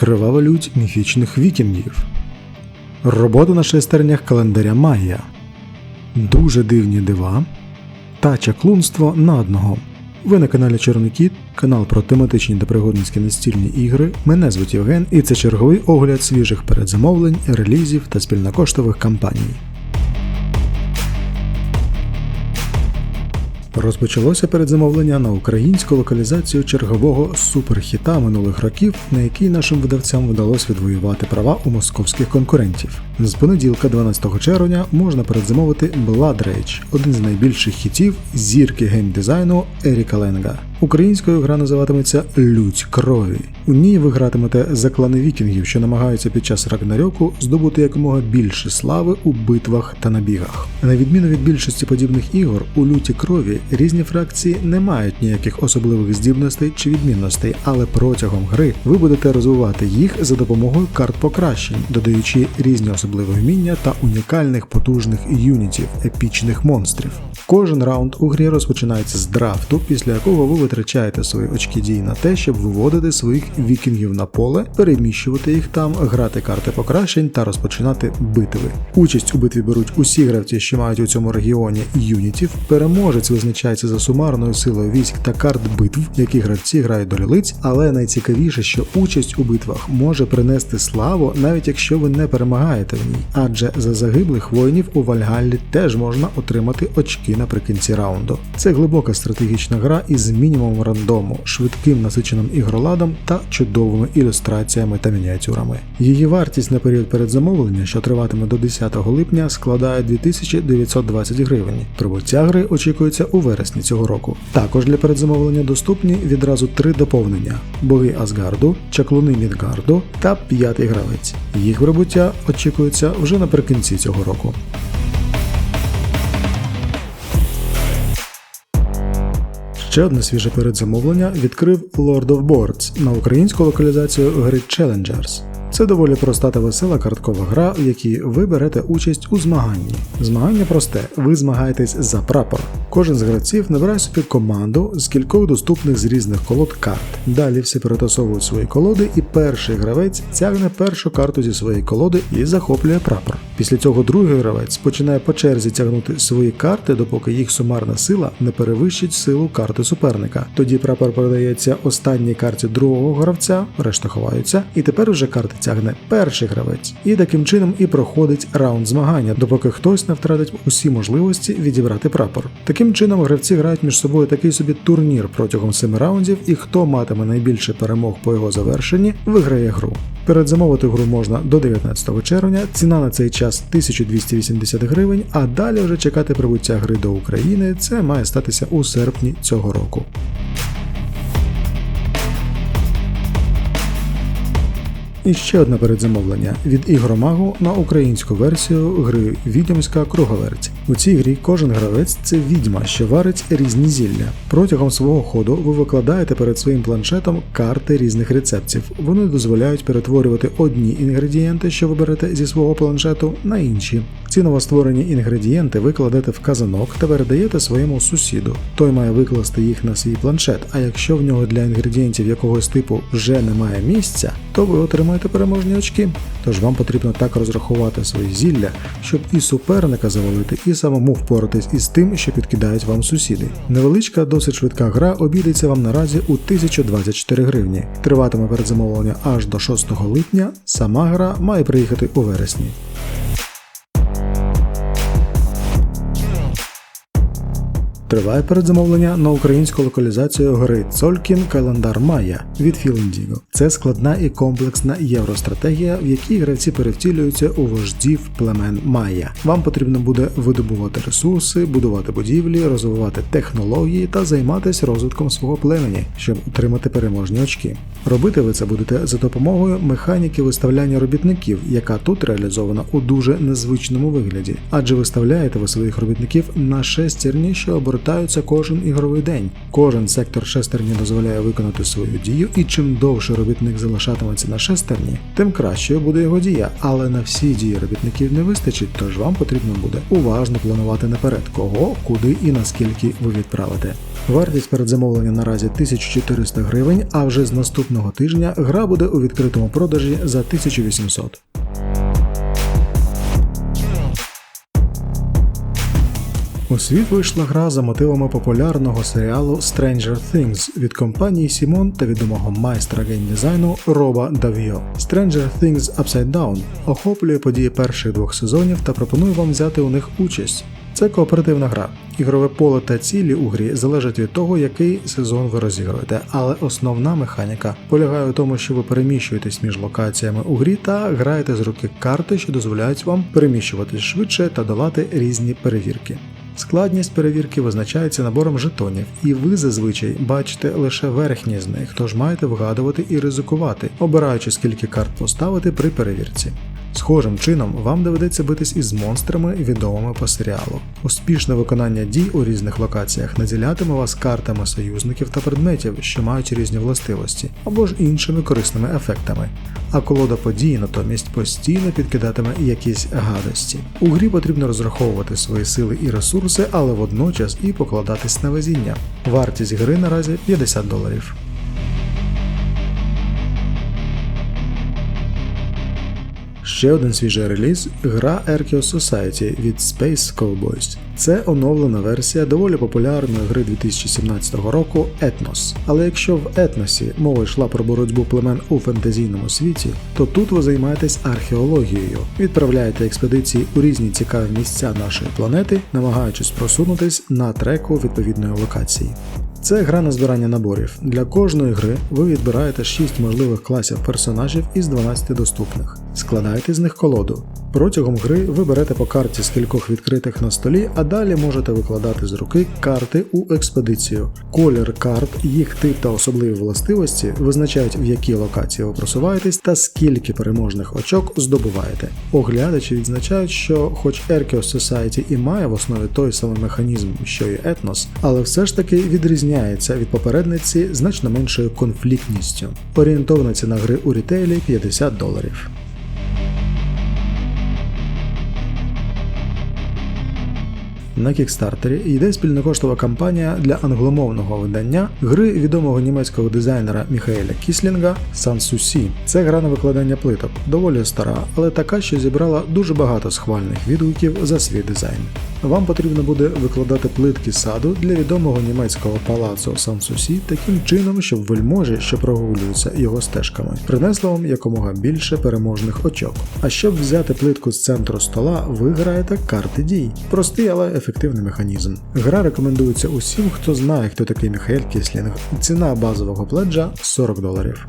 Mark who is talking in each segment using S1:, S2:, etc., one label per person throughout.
S1: Кривава лють міфічних вікінгів. Робота на шестернях календаря Майя. Дуже дивні дива та чаклунство на одного. Ви на каналі Чорний Кіт, канал про тематичні та пригодницькі настільні ігри. Мене звуть Євген, і це черговий огляд свіжих передзамовлень, релізів та спільнокоштових кампаній. Розпочалося передзамовлення на українську локалізацію чергового суперхіта минулих років, на який нашим видавцям вдалося відвоювати права у московських конкурентів. З понеділка, 12 червня, можна передзамовити Blood Rage, один з найбільших хітів зірки геймдизайну Еріка Ленга. Українською гра називатиметься Лють крові. У ній ви гратимете за клани вікінгів, що намагаються під час Рагнарьоку здобути якомога більше слави у битвах та набігах. На відміну від більшості подібних ігор, у люті крові різні фракції не мають ніяких особливих здібностей чи відмінностей, але протягом гри ви будете розвивати їх за допомогою карт покращень, додаючи різні особливі вміння та унікальних потужних юнітів, епічних монстрів. Кожен раунд у грі розпочинається з драфту, після якого ви витрачаєте свої очки дій на те, щоб виводити своїх вікінгів на поле, переміщувати їх там, грати карти покращень та розпочинати битви. Участь у битві беруть усі гравці, що мають у цьому регіоні юнітів. Переможець визначається за сумарною силою військ та карт битв, які гравці грають до лілиць, але найцікавіше, що участь у битвах може принести славу, навіть якщо ви не перемагаєте в ній. Адже за загиблих воїнів у Вальгаллі теж можна отримати очки наприкінці раунду. Це глибока стратегічна гра із мінімумом рандому, швидким насиченим ігроладом та чудовими ілюстраціями та мініатюрами. Її вартість на період передзамовлення, що триватиме до 10 липня, складає 2920 гривень. Прибуття гри очікується у вересні цього року. Також для передзамовлення доступні відразу три доповнення: боги Асгарду, чаклуни Мідгарду та п'ятий гравець. Їх прибуття очікується вже наприкінці цього року. Ще одне свіже передзамовлення відкрив Lord of Boards на українську локалізацію гри Challengers. Це доволі проста та весела карткова гра, в якій ви берете участь у змаганні. Змагання просте: ви змагаєтесь за прапор. Кожен з гравців набирає собі команду з кількох доступних з різних колод карт. Далі всі перетасовують свої колоди, і перший гравець тягне першу карту зі своєї колоди і захоплює прапор. Після цього другий гравець починає по черзі тягнути свої карти, допоки їх сумарна сила не перевищить силу карти суперника. Тоді прапор передається останній карті другого гравця, решта ховаються, і тепер уже карти тягне перший гравець. І таким чином і проходить раунд змагання, допоки хтось не втратить усі можливості відібрати прапор. Таким чином гравці грають між собою такий собі турнір протягом семи раундів, і хто матиме найбільше перемог по його завершенні, виграє гру. Передзамовити гру можна до 19 червня. Ціна на цей час 1280 гривень, а далі вже чекати прибуття гри до України. Це має статися у серпні цього року. І ще одне передзамовлення від ігромагу на українську версію гри Відьомська круговерть. У цій грі кожен гравець це відьма, що варить різні зілля. Протягом свого ходу ви викладаєте перед своїм планшетом карти різних рецептів. Вони дозволяють перетворювати одні інгредієнти, що ви берете зі свого планшету, на інші. Ці новостворені інгредієнти ви кладете в казанок та передаєте своєму сусіду. Той має викласти їх на свій планшет. А якщо в нього для інгредієнтів якогось типу вже немає місця, то ви отримаєте переможні очки. Тож вам потрібно так розрахувати свої зілля, щоб і суперника завалити, і самому впоратись із тим, що підкидають вам сусіди. Невеличка, досить швидка гра обійдеться вам наразі у 1024 гривні. Триватиме передзамовлення аж до 6 липня. Сама гра має приїхати у вересні. Триває передзамовлення на українську локалізацію гри Цолькін Календар Майя від Філіндіго. Це складна і комплексна євростратегія, в якій гравці перевтілюються у вождів племен Майя. Вам потрібно буде видобувати ресурси, будувати будівлі, розвивати технології та займатися розвитком свого племені, щоб отримати переможні очки. Робити ви це будете за допомогою механіки виставляння робітників, яка тут реалізована у дуже незвичному вигляді, адже виставляєте ви своїх робітників на шестерні, що обертають обертаються кожен ігровий день. Кожен сектор шестерні дозволяє виконати свою дію, і чим довше робітник залишатиметься на шестерні, тим кращою буде його дія. Але на всі дії робітників не вистачить, тож вам потрібно буде уважно планувати наперед, кого, куди і наскільки ви відправите. Вартість передзамовлення наразі 1400 гривень, а вже з наступного тижня гра буде у відкритому продажі за 1800. Світ вийшла гра за мотивами популярного серіалу Stranger Things від компанії Simon та відомого майстра геймдизайну Роба Давіо. Stranger Things Upside Down охоплює події перших двох сезонів та пропонує вам взяти у них участь. Це кооперативна гра. Ігрове поле та цілі у грі залежать від того, який сезон ви розігруєте, але основна механіка полягає у тому, що ви переміщуєтесь між локаціями у грі та граєте з руки карти, що дозволяють вам переміщуватись швидше та долати різні перевірки. Складність перевірки визначається набором жетонів, і ви зазвичай бачите лише верхні з них, тож маєте вгадувати і ризикувати, обираючи скільки карт поставити при перевірці. Схожим чином вам доведеться битись із монстрами, відомими по серіалу. Успішне виконання дій у різних локаціях наділятиме вас картами союзників та предметів, що мають різні властивості, або ж іншими корисними ефектами. А колода подій натомість постійно підкидатиме якісь гадості. У грі потрібно розраховувати свої сили і ресурси, але водночас і покладатись на везіння. Вартість гри наразі 50 доларів. Ще один свіжий реліз гра Arceus Society від Space Cowboys. Це оновлена версія доволі популярної гри 2017 року Етнос. Але якщо в етносі мова йшла про боротьбу племен у фентезійному світі, то тут ви займаєтесь археологією, відправляєте експедиції у різні цікаві місця нашої планети, намагаючись просунутись на треку відповідної локації. Це гра на збирання наборів. Для кожної гри ви відбираєте 6 можливих класів персонажів із 12 доступних. Складаєте з них колоду. Протягом гри ви берете по карті з кількох відкритих на столі, а далі можете викладати з руки карти у експедицію. Колір карт, їх тип та особливі властивості визначають, в якій локації ви просуваєтесь та скільки переможних очок здобуваєте. Оглядачі відзначають, що, хоч Arceus Society і має в основі той самий механізм, що і Етнос, але все ж таки відрізняється від попередниці значно меншою конфліктністю. Орієнтовна ціна гри у рітейлі 50 доларів. На кікстартері йде спільнокоштова кампанія для англомовного видання гри відомого німецького дизайнера Міхаеля Кіслінга Sanssouci. Це гра на викладання плиток, доволі стара, але така, що зібрала дуже багато схвальних відгуків за свій дизайн. Вам потрібно буде викладати плитки саду для відомого німецького палацу Sanssouci таким чином, щоб вельможі, що прогулюються його стежками, принесли вам якомога більше переможних очок. А щоб взяти плитку з центру стола, ви граєте карти дій. Простий, але ефективний механізм. Гра рекомендується усім, хто знає, хто такий Міхаель Кіслінг. Ціна базового пледжа 40 доларів.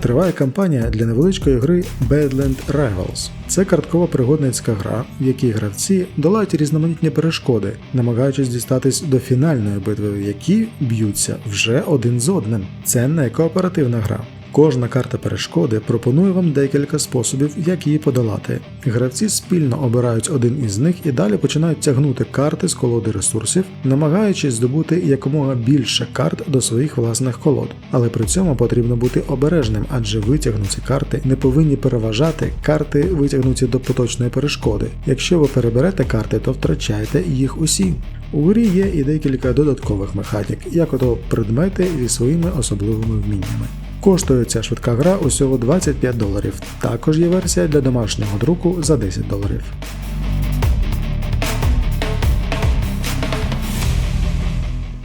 S1: Триває кампанія для невеличкої гри Badland Rivals. Це карткова пригодницька гра, в якій гравці долають різноманітні перешкоди, намагаючись дістатись до фінальної битви, в якій б'ються вже один з одним. Це не кооперативна гра. Кожна карта перешкоди пропонує вам декілька способів, як її подолати. Гравці спільно обирають один із них і далі починають тягнути карти з колоди ресурсів, намагаючись здобути якомога більше карт до своїх власних колод. Але при цьому потрібно бути обережним, адже витягнуті карти не повинні переважати карти, витягнуті до поточної перешкоди. Якщо ви переберете карти, то втрачаєте їх усі. У грі є і декілька додаткових механік, як ото предмети зі своїми особливими вміннями. Коштує ця швидка гра усього 25 доларів. Також є версія для домашнього друку за 10 доларів.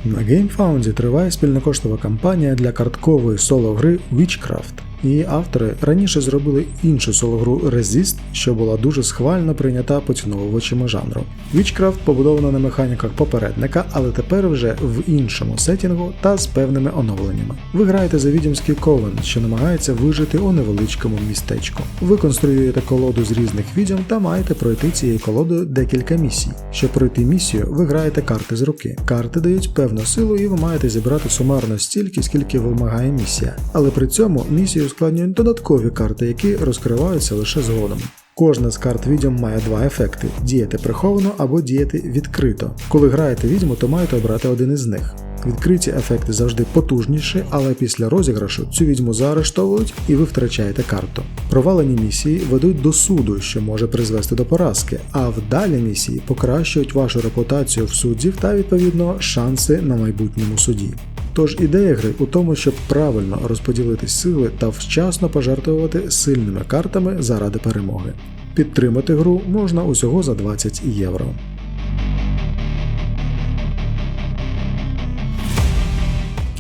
S1: На GameFound триває спільнокоштова кампанія для карткової соло-гри Witchcraft. Її автори раніше зробили іншу соло-гру Resist, що була дуже схвально прийнята поціновувачами жанру. Witchcraft побудована на механіках попередника, але тепер вже в іншому сетінгу та з певними оновленнями. Ви граєте за відьомський ковен, що намагається вижити у невеличкому містечку. Ви конструюєте колоду з різних відьом та маєте пройти цією колодою декілька місій. Щоб пройти місію, ви граєте карти з руки. Карти дають певну силу, і ви маєте зібрати сумарно стільки, скільки вимагає місія. Але при цьому місію ускладнюють додаткові карти, які розкриваються лише згодом. Кожна з карт відьом має два ефекти: діяти приховано або діяти відкрито. Коли граєте відьму, то маєте обрати один із них. Відкриті ефекти завжди потужніші, але після розіграшу цю відьму заарештовують і ви втрачаєте карту. Провалені місії ведуть до суду, що може призвести до поразки, а вдалі місії покращують вашу репутацію в суддів та відповідно шанси на майбутньому суді. Тож ідея гри у тому, щоб правильно розподілити сили та вчасно пожертвувати сильними картами заради перемоги. Підтримати гру можна усього за 20 євро.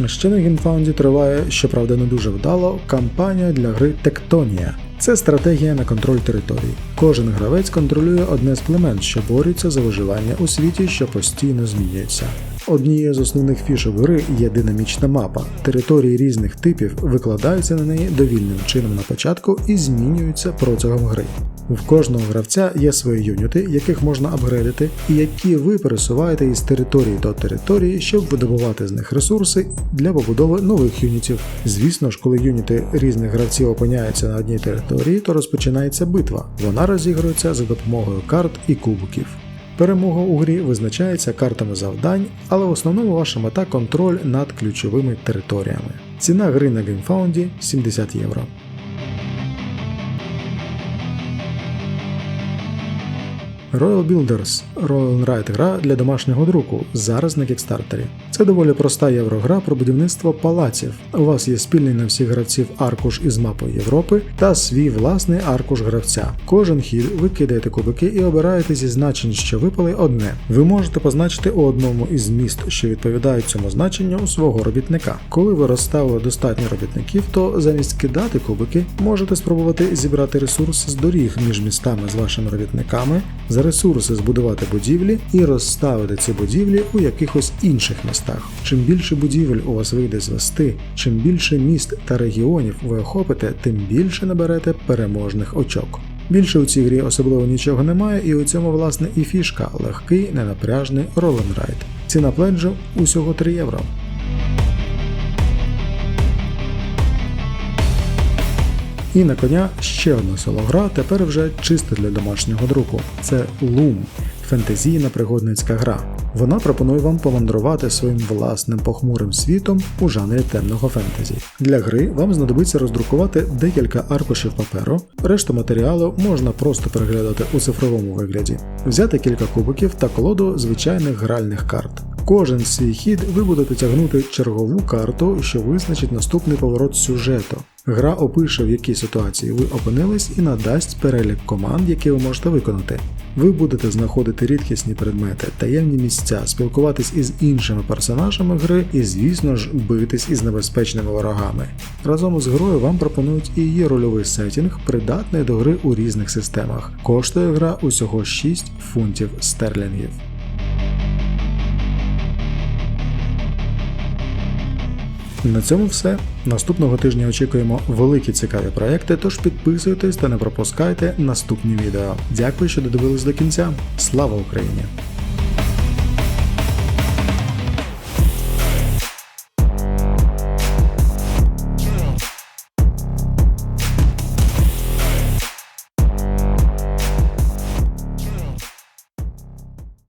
S1: Ще на Гінфаунді триває, щоправда, не дуже вдало, кампанія для гри Тектонія. Це стратегія на контроль територій. Кожен гравець контролює одне з племен, що борються за виживання у світі, що постійно змінюється. Однією з основних фішок гри є динамічна мапа. Території різних типів викладаються на неї довільним чином на початку і змінюються протягом гри. В кожного гравця є свої юніти, яких можна апгрейдити, і які ви пересуваєте із території до території, щоб видобувати з них ресурси для побудови нових юнітів. Звісно ж, коли юніти різних гравців опиняються на одній території, то розпочинається битва. Вона розігрується за допомогою карт і кубиків. Перемога у грі визначається картами завдань, але в основному ваша мета контроль над ключовими територіями. Ціна гри на GameFound 70 євро. Royal Builders Royal Ride гра для домашнього друку зараз на кікстартері. Це доволі проста єврогра про будівництво палаців. У вас є спільний на всіх гравців аркуш із мапою Європи та свій власний аркуш гравця. Кожен хід ви кидаєте кубики і обираєте зі значень, що випали одне. Ви можете позначити у одному із міст, що відповідають цьому значенню у свого робітника. Коли ви розставили достатньо робітників, то замість кидати кубики можете спробувати зібрати ресурси з доріг між містами з вашими робітниками за ресурси збудувати будівлі і розставити ці будівлі у якихось інших містах. Чим більше будівель у вас вийде звести, чим більше міст та регіонів ви охопите, тим більше наберете переможних очок. Більше у цій грі особливо нічого немає, і у цьому власне і фішка легкий, ненапряжний роленрайд. Ціна пленджу усього 3 євро. І на коня ще одна сологра, тепер вже чисто для домашнього друку. Це Loom – фентезійна пригодницька гра. Вона пропонує вам помандрувати своїм власним похмурим світом у жанрі темного фентезі. Для гри вам знадобиться роздрукувати декілька аркушів паперу, решту матеріалу можна просто переглядати у цифровому вигляді, взяти кілька кубиків та колоду звичайних гральних карт. Кожен свій хід ви будете тягнути чергову карту, що визначить наступний поворот сюжету. Гра опише, в якій ситуації ви опинились, і надасть перелік команд, які ви можете виконати. Ви будете знаходити рідкісні предмети, таємні місця, спілкуватись із іншими персонажами гри і, звісно ж, битись із небезпечними ворогами. Разом з грою вам пропонують і її рольовий сетінг, придатний до гри у різних системах. Коштує гра усього 6 фунтів стерлінгів. На цьому все. Наступного тижня очікуємо великі цікаві проекти, тож підписуйтесь та не пропускайте наступні відео. Дякую, що додивились до кінця. Слава Україні!